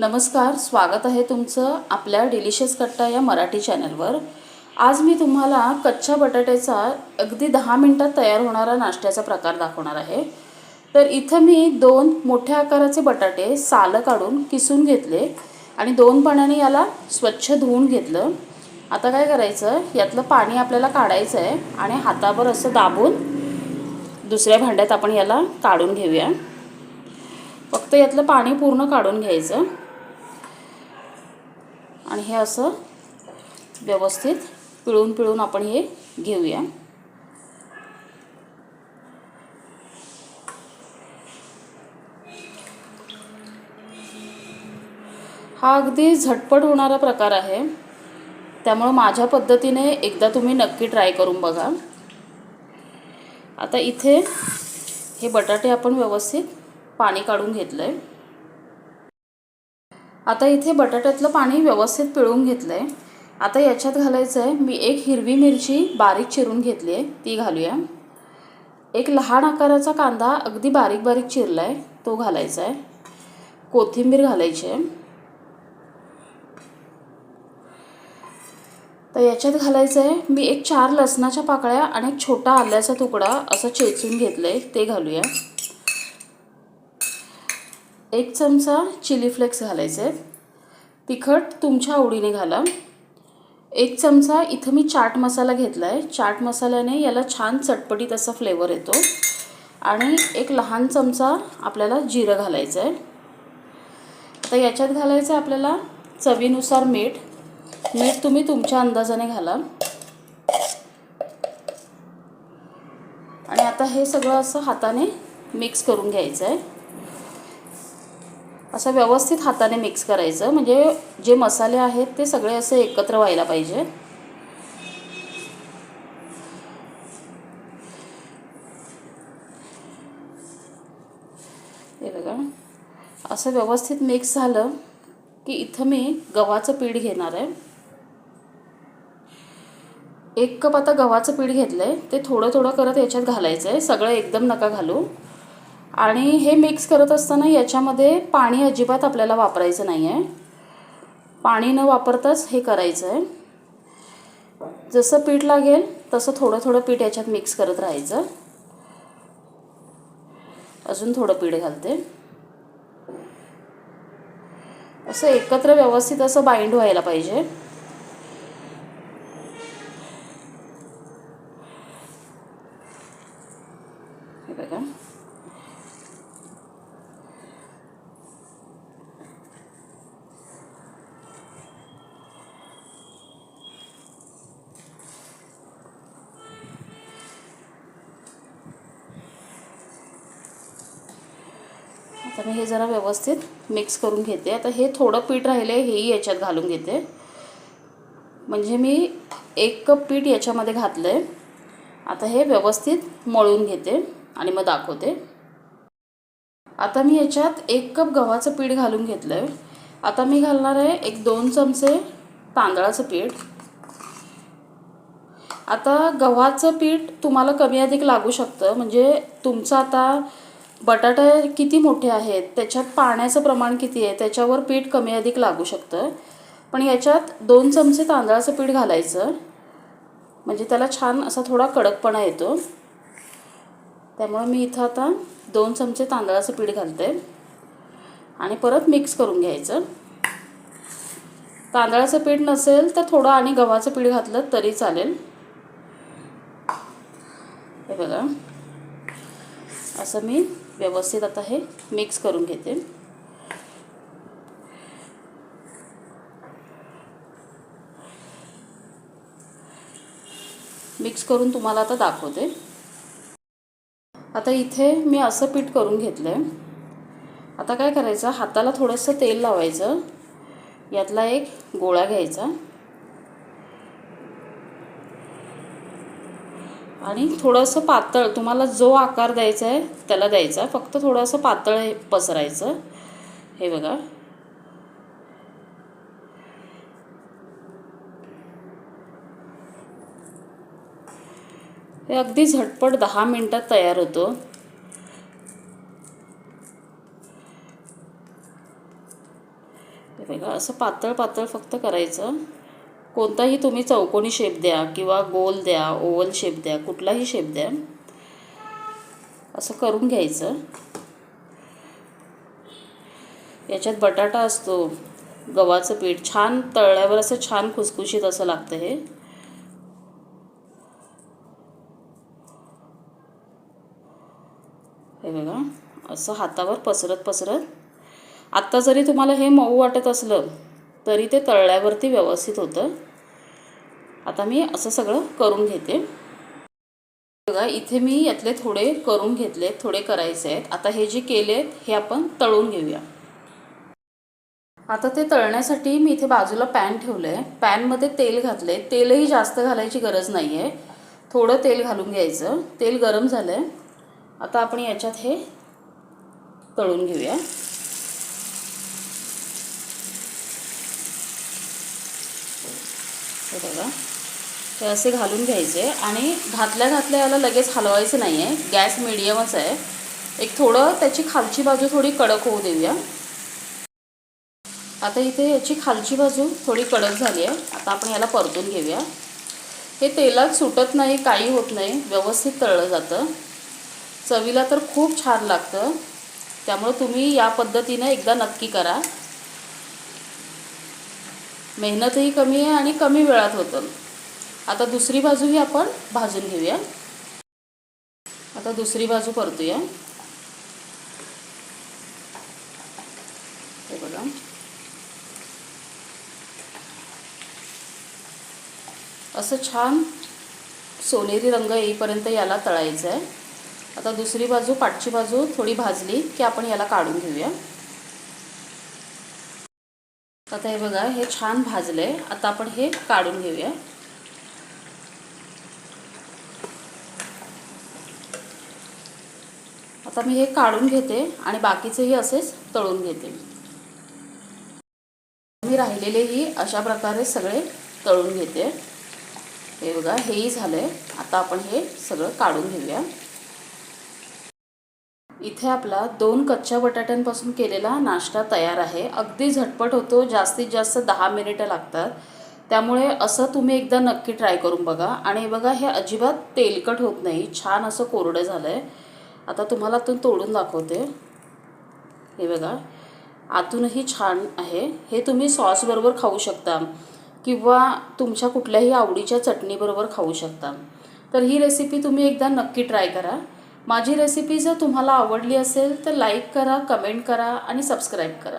नमस्कार स्वागत आहे तुमचं आपल्या डिलिशियस कट्टा या मराठी चॅनलवर. आज मी तुम्हाला कच्च्या बटाट्याचा अगदी दहा मिनटात तयार होणारा नाश्त्याचा प्रकार दाखवणार आहे. तर इथं मी दोन मोठ्या आकाराचे बटाटे सालं काढून किसून घेतले आणि दोन पाण्याने याला स्वच्छ धुवून घेतलं. आता काय करायचं यातलं पाणी आपल्याला काढायचं आहे आणि हातावर असं दाबून दुसऱ्या भांड्यात आपण याला काढून घेऊया. फक्त यातलं पाणी पूर्ण काढून घ्यायचं. आणि हे असं व्यवस्थित पिळून पिळून आपण हे घेऊया. हा अगदी झटपट होणारा प्रकार आहे. त्यामुळं माझ्या पद्धतीने एकदा तुम्ही नक्की ट्राय करून बघा. आता इथे हे बटाटे आपण व्यवस्थित पाणी काढून घेतलं आहे आता इथे बटाट्यातलं पाणी व्यवस्थित पिळून घेतलं आहे आता याच्यात घालायचं आहे मी एक हिरवी मिरची बारीक चिरून घेतली आहे ती घालूया. एक लहान आकाराचा कांदा अगदी बारीक बारीक चिरला आहे तो घालायचा आहे कोथिंबीर घालायची आहे तर याच्यात घालायचं आहे मी एक चार लसणाच्या पाकळ्या आणि एक छोटा आल्याचा तुकडा असं चेचून घेतलं आहे ते घालूया. एक चमचा चिली फ्लेक्स घालायचे. आहेत तिखट तुमच्या आवडीने घाला. एक चमचा इथं मी चाट मसाला घेतला आहे चाट मसाल्याने याला छान चटपटीत असा फ्लेवर येतो. आणि एक लहान चमचा आपल्याला जिरं घालायचं आहे आता याच्यात घालायचं आहे आपल्याला चवीनुसार मीठ. मीठ तुम्ही तुमच्या अंदाजाने घाला. आणि आता हे सगळं असं हाताने मिक्स करून घ्यायचं आहे असं व्यवस्थित हाताने मिक्स करायचं. म्हणजे जे मसाले आहेत ते सगळे असे एकत्र व्हायला पाहिजे. हे बघा. असं व्यवस्थित मिक्स झालं की इथं मी गव्हाचं पीठ घेणार आहे. एक कप आता गव्हाचं पीठ घेतलं आहे ते थोडं थोडं करत याच्यात घालायचं आहे सगळं एकदम नका घालू. आणि हे मिक्स करत असताना याच्यामध्ये पाणी अजिबात आपल्याला वापरायचं नाही आहे पाणी न वापरताच हे करायचं आहे जसं पीठ लागेल तसं थोडं थोडं पीठ याच्यात मिक्स करत राहायचं. अजून थोडं पीठ घालते. असं एकत्र व्यवस्थित असं बाइंड व्हायला पाहिजे. आता मी हे जरा व्यवस्थित मिक्स करून घेते. आता हे थोडं पीठ राहिले हेही याच्यात घालून घेते. म्हणजे मी एक कप पीठ याच्यामध्ये घातलं आहे आता हे व्यवस्थित मळून घेते आणि मग दाखवते. आता मी याच्यात एक कप गव्हाचं पीठ घालून घेतलं आहे आता मी घालणार आहे एक दोन चमचे तांदळाचं पीठ. आता गव्हाचं पीठ तुम्हाला कमी अधिक लागू शकतं. म्हणजे तुमचं आता बटाटा किती मोठे आहेत? त्याच्यात पाण्याचं प्रमाण किती आहे? त्याच्यावर पीठ कमी अधिक लागू शकतं. पण याच्यात दोन चमचे तांदळाचं पीठ घालायचं. म्हणजे त्याला छान असा थोडा कडकपणा येतो. त्यामुळे मी इथं आता दोन चमचे तांदळाचं पीठ घालते. आणि परत मिक्स करून घ्यायचं. तांदळाचं पीठ नसेल तर थोडं आणि गव्हाचं पीठ घातलं तरी चालेल. हे बघा. असं मी व्यवस्थित आता हे मिक्स करून घेते. मिक्स करून तुम्हाला आता दाखवते. आता इथे मी असं पीठ करून घेतलं आहे आता काय करायचं? हाताला थोडंसं तेल लावायचं. यातला एक गोळा घ्यायचा. आणि थोडंसं पातळ तुम्हाला जो आकार द्यायचा आहे त्याला द्यायचा. फक्त थोडंसं पातळ हे पसरायचं. हे बघा. हे अगदी झटपट दहा मिनटात तयार होतो. बघा असं पातळ पातळ फक्त करायचं. कोणताही तुम्ही चौकोनी शेप द्या किंवा गोल द्या ओवल शेप द्या कुठलाही शेप द्या. असं करून घ्यायचं. याच्यात बटाटा असतो. गव्हाचं पीठ छान तळल्यावर असं छान खुसखुशीत असं लागतं हे. हे बघा. असं हातावर पसरत पसरत. आत्ता जरी तुम्हाला हे मऊ वाटत असलं तरी ते तळल्यावरती व्यवस्थित होतं. आता मी असं सगळं करून घेते. बघा इथे मी यातले थोडे करून घेतले थोडे करायचे आहेत. आता हे जे केले आहेत हे आपण तळून घेऊया. आता ते तळण्यासाठी मी इथे बाजूला पॅन ठेवलं आहे पॅनमध्ये तेल घातले तेलही जास्त घालायची गरज नाही आहे थोडं तेल घालून घ्यायचं. तेल गरम झालं आहे आता आपण याच्यात हे तळून घेऊया. हे बघा. हे असे घालून घ्यायचे आणि घातल्या घातल्या याला लगेच हलवायचं नाही आहे गॅस मिडियमच आहे. एक थोडं त्याची खालची बाजू थोडी कडक होऊ देऊया. आता इथे याची खालची बाजू थोडी कडक झाली आहे आता आपण याला परतून घेऊया. हे तेलात सुटत नाही काही होत नाही व्यवस्थित तळलं जातं. चवीला तर खूप छान लागतं. त्यामुळे तुम्ही या पद्धतीनं एकदा नक्की करा. मेहनतही कमी आहे आणि कमी वेळात होतं. आता दुसरी बाजूही आपण भाजून घेऊया. आता दुसरी बाजू परतूया हे बघा. असं छान सोनेरी रंग येईपर्यंत याला तळायचं आहे आता दुसरी बाजू पाठची बाजू थोडी भाजली की आपण याला काढून घेऊया. आता हे बघा हे छान भाजलंय आता आपण हे काढून घेऊया. आता मी हे काढून घेते आणि बाकीचेही असेच तळून घेते. मी राहिलेलेही अशा प्रकारे सगळे तळून घेते. हे बघा हेही झालंय. आता आपण हे सगळं काढून घेऊया. इथे आपला दोन कच्च्या बटाट्यांपासून केलेला नाश्ता तयार आहे. अगदी झटपट होतो जास्तीत जास्त दहा मिनिटं लागतात. त्यामुळे असं तुम्ही एकदा नक्की ट्राय करून बघा. आणि बघा हे अजिबात तेलकट होत नाही छान असं कोरडं झालं आहे आता तुम्हाला आतून तोडून दाखवते. हे बघा आतूनही छान आहे. हे तुम्ही सॉसबरोबर खाऊ शकता किंवा तुमच्या कुठल्याही आवडीच्या चटणीबरोबर खाऊ शकता. तर ही रेसिपी तुम्ही एकदा नक्की ट्राय करा. माझी रेसिपी जर तुम्हाला आवडली असेल तर लाईक करा कमेंट करा आणि सबस्क्राईब करा.